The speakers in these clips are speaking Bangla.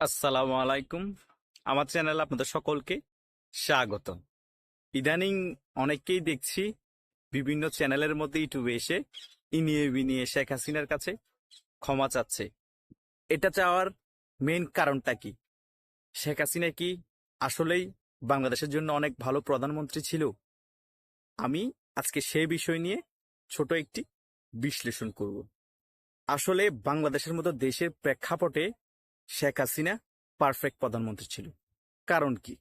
আসসালামু আলাইকুম। আমার চ্যানেলে আপনাদের সকলকে স্বাগত ইদানিং অনেককেই দেখছি বিভিন্ন চ্যানেলের মধ্যে ইউটিউবে এসে ইনিয়ে বিনিয়ে শেখ হাসিনার কাছে ক্ষমা চাচ্ছে। এটা চাওয়ার মেন কারণটা কি? শেখ হাসিনা কি আসলেই বাংলাদেশের জন্য অনেক ভালো প্রধানমন্ত্রী ছিল? আমি আজকে সেই বিষয় নিয়ে ছোট একটি বিশ্লেষণ করব। আসলে বাংলাদেশের মতো দেশের প্রেক্ষাপটে শেখ হাসিনা পারফেক্ট প্রধানমন্ত্রী ছিল। কারণ কি?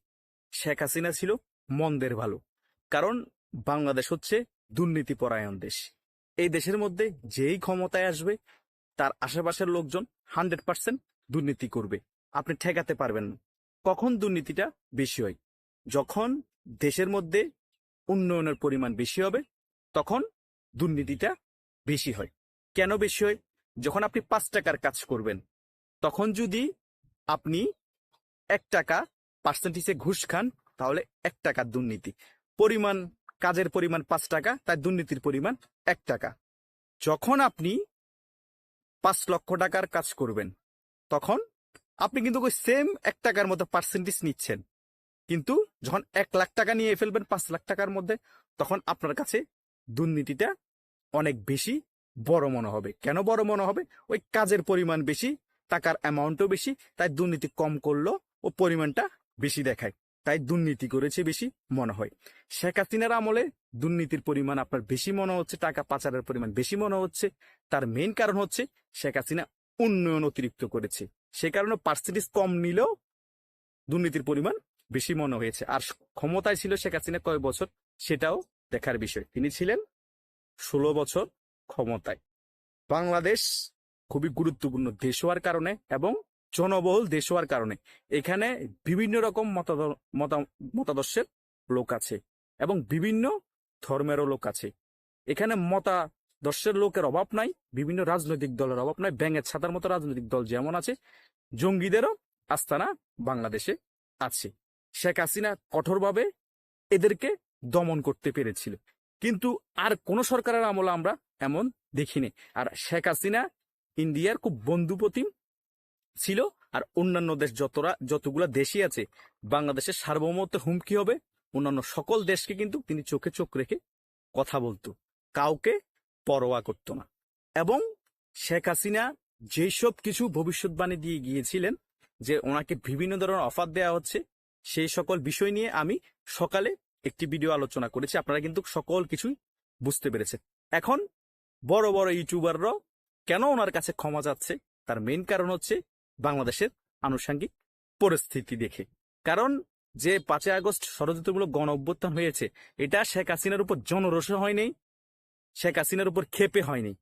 শেখ হাসিনা ছিল মন্দের ভালো। কারণ বাংলাদেশ হচ্ছে দুর্নীতিপরায়ণ দেশ। এই দেশের মধ্যে যেই ক্ষমতায় আসবে, তার আশেপাশের লোকজন হান্ড্রেড পার্সেন্ট দুর্নীতি করবে। আপনি ঠেকাতে পারবেন না। কখন দুর্নীতিটা বেশি হয়? যখন দেশের মধ্যে উন্নয়নের পরিমাণ বেশি হবে, তখন দুর্নীতিটা বেশি হয়। কেন বেশি হয়? যখন আপনি পাঁচ টাকার কাজ করবেন তখন যদি আপনি এক টাকা পার্সেন্টেজে ঘুষ খান, তাহলে এক টাকার দুর্নীতি। পরিমাণ, কাজের পরিমাণ পাঁচ টাকা, তাই দুর্নীতির পরিমাণ এক টাকা। যখন আপনি পাঁচ লক্ষ টাকার কাজ করবেন, তখন আপনি কিন্তু ওই সেম এক টাকার মতো পার্সেন্টেজ নিচ্ছেন। কিন্তু যখন এক লাখ টাকা নিয়ে ফেলবেন পাঁচ লাখ টাকার মধ্যে, তখন আপনার কাছে দুর্নীতিটা অনেক বেশি বড় মনে হবে। কেন বড় মনে হবে? ওই কাজের পরিমাণ বেশি টাকার অ্যামাউন্টও বেশি, তাই দুর্নীতি কম করল ও পরিমাণটা বেশি দেখায়, তাই দুর্নীতি করেছে বেশি মনে হয়। শেখ হাসিনার আমলে দুর্নীতির পরিমাণ আপনার বেশি মনে হচ্ছে, টাকা পাচারের পরিমাণ বেশি মনে হচ্ছে, তার মেন কারণ হচ্ছে শেখ হাসিনা উন্নয়ন অতিরিক্ত করেছে। সে কারণে পার্সেন্টেজ কম নিলেও দুর্নীতির পরিমাণ বেশি মনে হয়েছে। আর ক্ষমতায় ছিল শেখ হাসিনা কয় বছর, সেটাও দেখার বিষয়। তিনি ছিলেন ষোলো বছর ক্ষমতায়। বাংলাদেশ খুবই গুরুত্বপূর্ণ দেশ হওয়ার কারণে এবং জনবহুল দেশ হওয়ার কারণে। এখানে বিভিন্ন রকম মতাদ- মতা- মতাদর্শের লোক আছে এবং বিভিন্ন ধর্মেরও লোক আছে। এখানে মতাদর্শের লোকের অভাব নাই, বিভিন্ন রাজনৈতিক দলের অভাব নাই, ব্যাঙের ছাতার মতো রাজনৈতিক দল যেমন আছে, জঙ্গিদেরও আস্তানা বাংলাদেশে আছে। শেখ হাসিনা কঠোরভাবে এদেরকে দমন করতে পেরেছিল। কিন্তু আর কোন সরকারের আমলে আমরা এমন দেখিনি। আর শেখ হাসিনা ইন্ডিয়ার খুব বন্ধুপ্রতিম ছিল আর অন্যান্য দেশ যতরা, যতগুলা দেশই আছে, বাংলাদেশের সার্বভৌমত্বের হুমকি হবে। অন্যান্য সকল দেশকে কিন্তু তিনি চোখে চোখ রেখে কথা বলতো, কাউকে পরোয়া করত না। এবং শেখ হাসিনা যেসব কিছু ভবিষ্যৎবাণী দিয়ে গিয়েছিলেন, যে ওনাকে বিভিন্ন ধরনের অফার দেওয়া হচ্ছে, সেই সকল বিষয় নিয়ে আমি সকালে একটি ভিডিও আলোচনা করেছি। আপনারা কিন্তু সকল কিছুই বুঝতে পেরেছেন। এখন বড় বড় ইউটিউবাররাও কেন ওনার কাছে ক্ষমা যাচ্ছে? তার মেইন কারণ হচ্ছে বাংলাদেশের আনুষঙ্গিক পরিস্থিতি দেখে। কারণ যে পাঁচই আগস্ট ষড়যন্ত্রমূলক গণ অভ্যুত্থান হয়েছে, এটা শেখ হাসিনার উপর জনরোষে হয়নি, শেখ হাসিনার উপর খেপে হয়নি।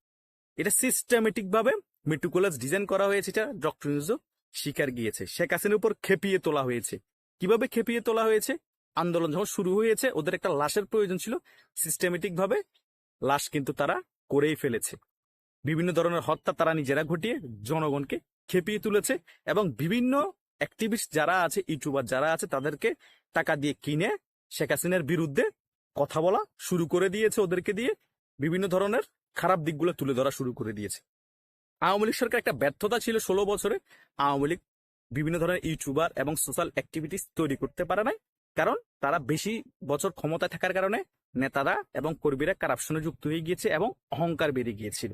এটা সিস্টেমেটিক ভাবে ডিজাইন করা হয়েছে, এটা ডক্টর নিউজও শিকার গিয়েছে। শেখ হাসিনার উপর খেপিয়ে তোলা হয়েছে। কীভাবে খেপিয়ে তোলা হয়েছে? আন্দোলন যখন শুরু হয়েছে, ওদের একটা লাশের প্রয়োজন ছিল। সিস্টেমেটিক ভাবে লাশ কিন্তু তারা করেই ফেলেছে। বিভিন্ন ধরনের হত্যা তারা নিজেরা ঘটিয়ে জনগণকে খেপিয়ে তুলেছে এবং বিভিন্ন অ্যাক্টিভিস্ট যারা আছে, ইউটিউবার যারা আছে, তাদেরকে টাকা দিয়ে কিনে শেখ হাসিনার বিরুদ্ধে কথা বলা শুরু করে দিয়েছে ওদেরকে দিয়ে। বিভিন্ন ধরনের খারাপ দিকগুলো তুলে ধরা শুরু করে দিয়েছে। আওয়ামী লীগ সরকার একটা ব্যর্থতা ছিল ষোলো বছরে। আওয়ামী লীগ বিভিন্ন ধরনের ইউটিউবার এবং সোশ্যাল অ্যাক্টিভিটিস তৈরি করতে পারে নাই, কারণ তারা বেশি বছর ক্ষমতায় থাকার কারণে নেতারা এবং কর্মীরা কারাপশনে যুক্ত হয়ে গিয়েছে এবং অহংকার বেড়ে গিয়েছিল।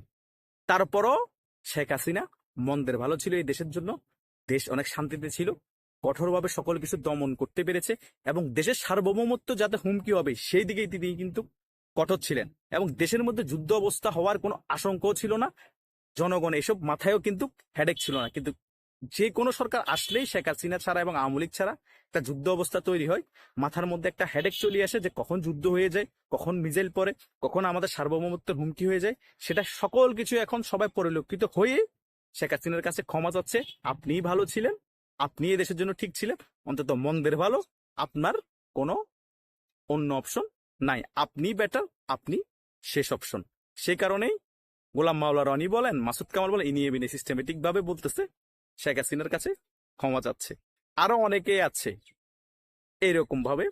তারপরও শেখ হাসিনা মন্দের ভালো ছিল এই দেশের জন্য। দেশ অনেক শান্তিতে ছিল। কঠোরভাবে সকল কিছু দমন করতে পেরেছে এবং দেশের সার্বভৌমত্ব যাতে হুমকি হবে, সেই দিকেই তিনি কিন্তু কঠোর ছিলেন। এবং দেশের মধ্যে যুদ্ধ অবস্থা হওয়ার কোনো আশঙ্কাও ছিল না। জনগণ এসব মাথায়ও কিন্তু হেডেক ছিল না। কিন্তু যে কোনো সরকার আসলেই শেখ হাসিনা ছাড়া এবং আওয়ামী লীগ ছাড়া একটা যুদ্ধ অবস্থা তৈরি হয়। মাথার মধ্যে একটা হেডেক চলে আসে যে কখন যুদ্ধ হয়ে যায়, কখন মিজাইল পরে কখন আমাদের সার্বভৌমত্বের হুমকি হয়ে যায়। সেটা সকল কিছু এখন সবাই পরিলক্ষিত হয়ে শেখ হাসিনার কাছে ক্ষমা চাচ্ছে। আপনিই ভালো ছিলেন, আপনি এই দেশের জন্য ঠিক ছিলেন। অন্তত মন্দের ভালো, আপনার কোনো অন্য অপশন নাই। আপনি বেটার আপনি শেষ অপশন সে কারণেই গোলাম মাওলা রনি বলেন, মাসুদ কামাল বলেন ইনিয়ে বিনে সিস্টেমেটিক ভাবে বলতেছে শেখ হাসিনার কাছে ক্ষমা চাচ্ছে। আরও অনেকে আছে এইরকম ভাবে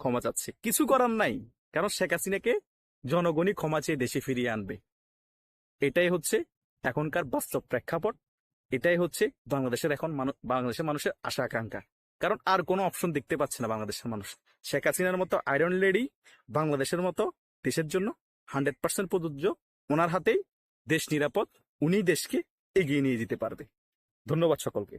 ক্ষমা চাচ্ছে। কিছু করার নাই, কারণ শেখ হাসিনাকে জনগণই ক্ষমা চেয়ে দেশে ফিরিয়ে আনবে। এটাই হচ্ছে এখনকার বাস্তব প্রেক্ষাপট। এটাই হচ্ছে বাংলাদেশের এখন বাংলাদেশের মানুষের আশা আকাঙ্ক্ষা। কারণ আর কোনো অপশন দেখতে পাচ্ছে না বাংলাদেশের মানুষ। শেখ হাসিনার মতো আয়রন লেডি বাংলাদেশের মতো দেশের জন্য হান্ড্রেড পার্সেন্ট প্রযোজ্য। ওনার হাতেই দেশ নিরাপদ, উনি দেশকে এগিয়ে নিয়ে যেতে পারবে। ধন্যবাদ সকলকে।